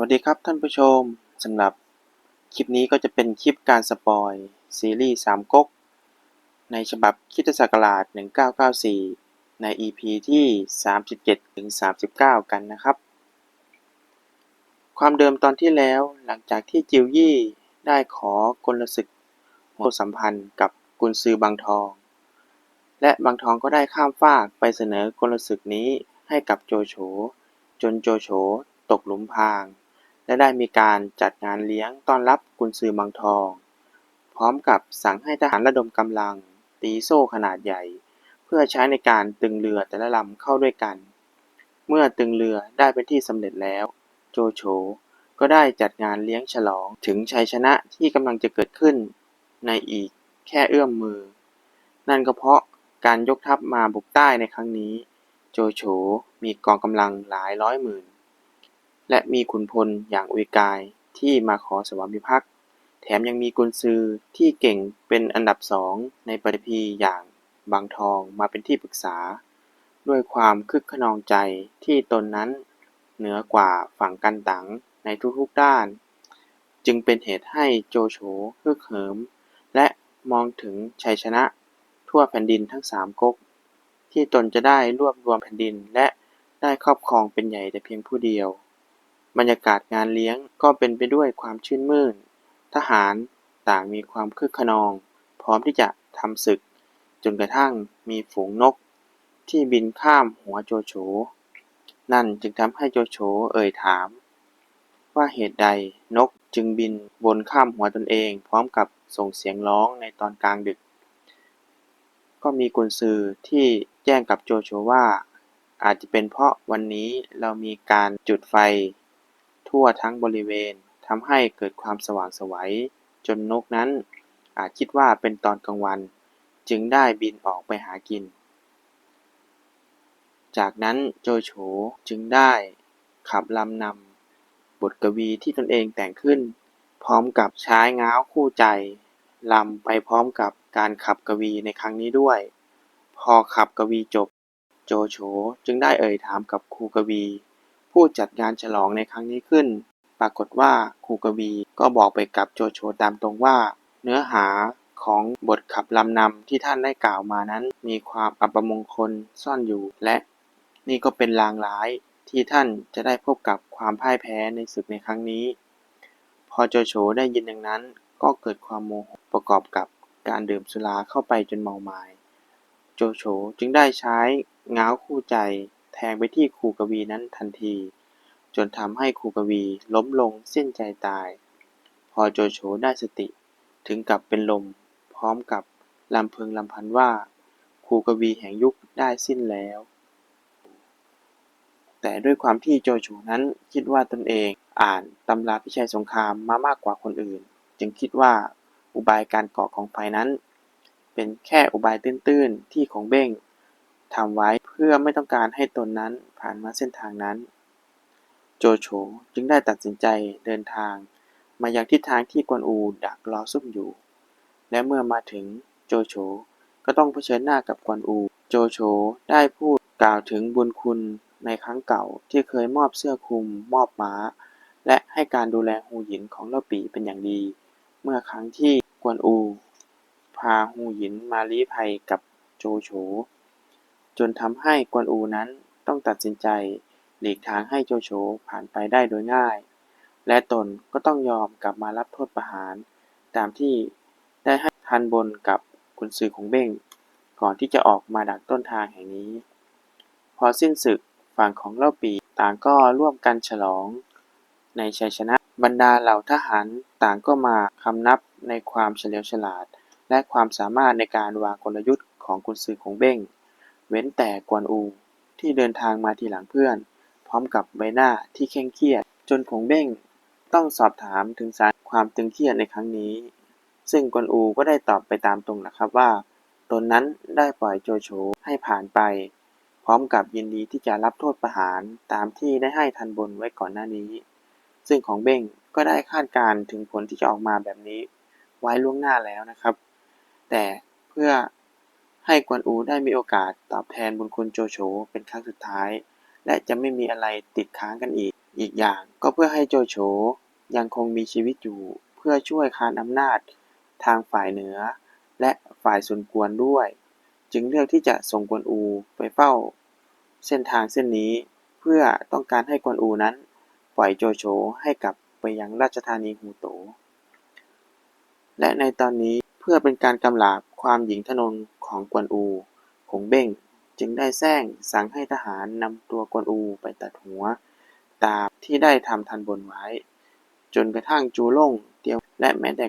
วัสดีครับท่านผู้ชมสำหรับคลิปนี้ก็จะเป็นคลิปการสปอยซีรีส์สามก๊กในฉบับคิดศักราช 1994 ใน EP ที่ 37 ถึง 39 กันนะครับ ความเดิมตอนที่แล้วหลังจากที่จิวยี่ได้ขอกลศึกโหสัมพันธ์กับกุนซือบางทอง และบางทองก็ได้ข้ามฟากไปเสนอกลศึกนี้ให้กับโจโฉจนโจโฉตกหลุมพราง และได้มีการจัดงานเลี้ยงต้อนรับกุนซือบางทอง พร้อมกับสั่งให้ทหารระดมกำลัง ตีโซ่ขนาดใหญ่ เพื่อใช้ในการตึงเรือแต่ละลำเข้าด้วยกัน เมื่อตึงเรือได้เป็นที่สำเร็จแล้ว โจโฉก็ได้จัดงานเลี้ยงฉลองถึงชัยชนะที่กำลังจะเกิดขึ้นในอีกแค่เอื้อมมือ นั่นก็เพราะการยกทัพมาบุกใต้ในครั้งนี้ โจโฉมีกองกำลังหลายร้อยหมื่น และมีขุนพลอย่างอุยกายที่มาขอสวามิภักดิ์ แถมยังมีกุนซือที่เก่งเป็นอันดับสองในปฐพีอย่างบางทองมาเป็นที่ปรึกษา ด้วยความคึกขนองใจที่ตนนั้นเหนือกว่าฝั่งกันตังในทุกๆด้าน จึงเป็นเหตุให้โจโฉฮึกเหิม และมองถึงชัยชนะทั่วแผ่นดินทั้งสามก๊กที่ตนจะได้รวบรวมแผ่นดินและได้ครอบครองเป็นใหญ่แต่เพียงผู้เดียว บรรยากาศงานเลี้ยงก็เป็นไปด้วยความชื่นมื่น ทหารต่างมีความคึกขนอง พร้อมที่จะทำศึก จนกระทั่งมีฝูงนก ที่บินข้ามหัวโจโฉ นั่นจึงทำให้โจโฉเอ่ยถาม ว่าเหตุใดนกจึงบินวนข้ามหัวตนเอง พร้อมกับส่งเสียงร้องในตอนกลางดึก ก็มีกุนซือที่แจ้งกับโจโฉว่า อาจจะเป็นเพราะวันนี้เรามีการจุดไฟ ทั่วทั้งบริเวณทำให้เกิดความสว่างไสวจนนกนั้นอาจคิดว่าเป็นตอนกลางวัน จึงได้บินออกไปหากิน จากนั้นโจโฉจึงได้ขับลำนำบทกวีที่ตนเองแต่งขึ้น พร้อมกับใช้ง้าวคู่ใจลำไปพร้อมกับการขับกวีในครั้งนี้ด้วย พอขับกวีจบ โจโฉจึงได้เอ่ยถามกับครูกวี ผู้จัดงานฉลองในครั้งนี้ขึ้น ปรากฏว่าครูกวีก็บอกไปกับโจโฉตามตรงว่า เนื้อหาของบทขับลำนำที่ท่านได้กล่าวมานั้น มีความอัปมงคลซ่อนอยู่ และนี่ก็เป็นลางร้ายที่ท่านจะได้พบกับความพ่ายแพ้ในศึกในครั้งนี้ พอโจโฉได้ยินดังนั้น ก็เกิดความโมโหประกอบกับการดื่มสุราเข้าไปจนเมาหมายโจโฉจึงได้ใช้ง้าวคู่ใจ แทงไปที่ครูกวีนั้นทันที จนทำให้ครูกวีล้มลงสิ้นใจตาย พอโจโฉได้สติถึงกับเป็นลม พร้อมกับลำพึงลำพันว่าครูกวีแห่งยุคได้สิ้นแล้ว แต่ด้วยความที่โจโฉนั้นคิดว่าตนเองอ่านตำราพิชัยสงครามมามากกว่าคนอื่น จึงคิดว่าอุบายการก่อของไฟนั้น เป็นแค่อุบายตื้นๆที่ของเบ้ง ทำไว้เพื่อไม่ต้องการให้ตนนั้นผ่านมาเส้นทางนั้น โจโฉจึงได้ตัดสินใจเดินทาง มายังทิศทางที่กวนอูดักรอซุ่มอยู่ และเมื่อมาถึงโจโฉก็ต้องเผชิญหน้ากับกวนอู โจโฉได้พูดกล่าวถึงบุญคุณในครั้งเก่าที่เคยมอบเสื้อคลุม มอบม้า และให้การดูแลฮูหยินของเล่าปีเป็นอย่างดี เมื่อครั้งที่กวนอู พาฮูหยินมาลี้ภัยกับโจโฉ จนทำให้กวนอูนั้นต้องตัดสินใจหลีกทางให้โจโฉผ่านไปได้โดยง่าย และตนก็ต้องยอมกลับมารับโทษประหาร ตามที่ได้ให้ทันบนกับกุนซือของเบ้ง ก่อนที่จะออกมาดักต้นทางแห่งนี้ พอสิ้นศึกฝั่งของเล่าปีต่างก็ร่วมกันฉลอง ในชัยชนะบรรดาเหล่าทหารต่างก็มาคำนับในความเฉลียวฉลาด และความสามารถในการวางกลยุทธ์ของกุนซือของเบ้ง เว้นแต่กวนอูที่เดินทางมาทีหลังเพื่อน พร้อมกับใบหน้าที่เคร่งเครียด จนผงเบ้งต้องสอบถามถึงสาเหตุความตึงเครียดในครั้งนี้ ซึ่งกวนอูก็ได้ตอบไปตามตรงนะครับว่า ตนนั้นได้ปล่อยโจโฉให้ผ่านไป พร้อมกับยินดีที่จะรับโทษประหารตามที่ได้ให้ทันบนไว้ก่อนหน้านี้ ซึ่งของเบ้งก็ได้คาดการณ์ถึงผลที่จะออกมาแบบนี้ ไว้ล่วงหน้าแล้วนะครับ แต่เพื่อ ให้กวนอูได้มีโอกาสตอบแทนบุญคุณโจโฉเป็นครั้งสุดท้าย และจะไม่มีอะไรติดค้างกันอีก อีกอย่างก็เพื่อให้โจโฉยังคงมีชีวิตอยู่ เพื่อช่วยคานอำนาจทางฝ่ายเหนือ และฝ่ายซุนกวนด้วย จึงเลือกที่จะส่งกวนอูไปเฝ้า เส้นทางเส้นนี้เพื่อต้องการให้กวนอูนั้น ปล่อยโจโฉให้กลับไปยังราชธานีฮูโต และในตอนนี้เพื่อเป็นการกำราบ ความหญิงทนงของกวนอูคงเบ้งจึงได้แซงสั่งให้ทหารนำตัวกวนอูไปตัดหัว ตามที่ได้ทำทันบนไว้ จนกระทั่งจูล่ง เตียว และแม้แต่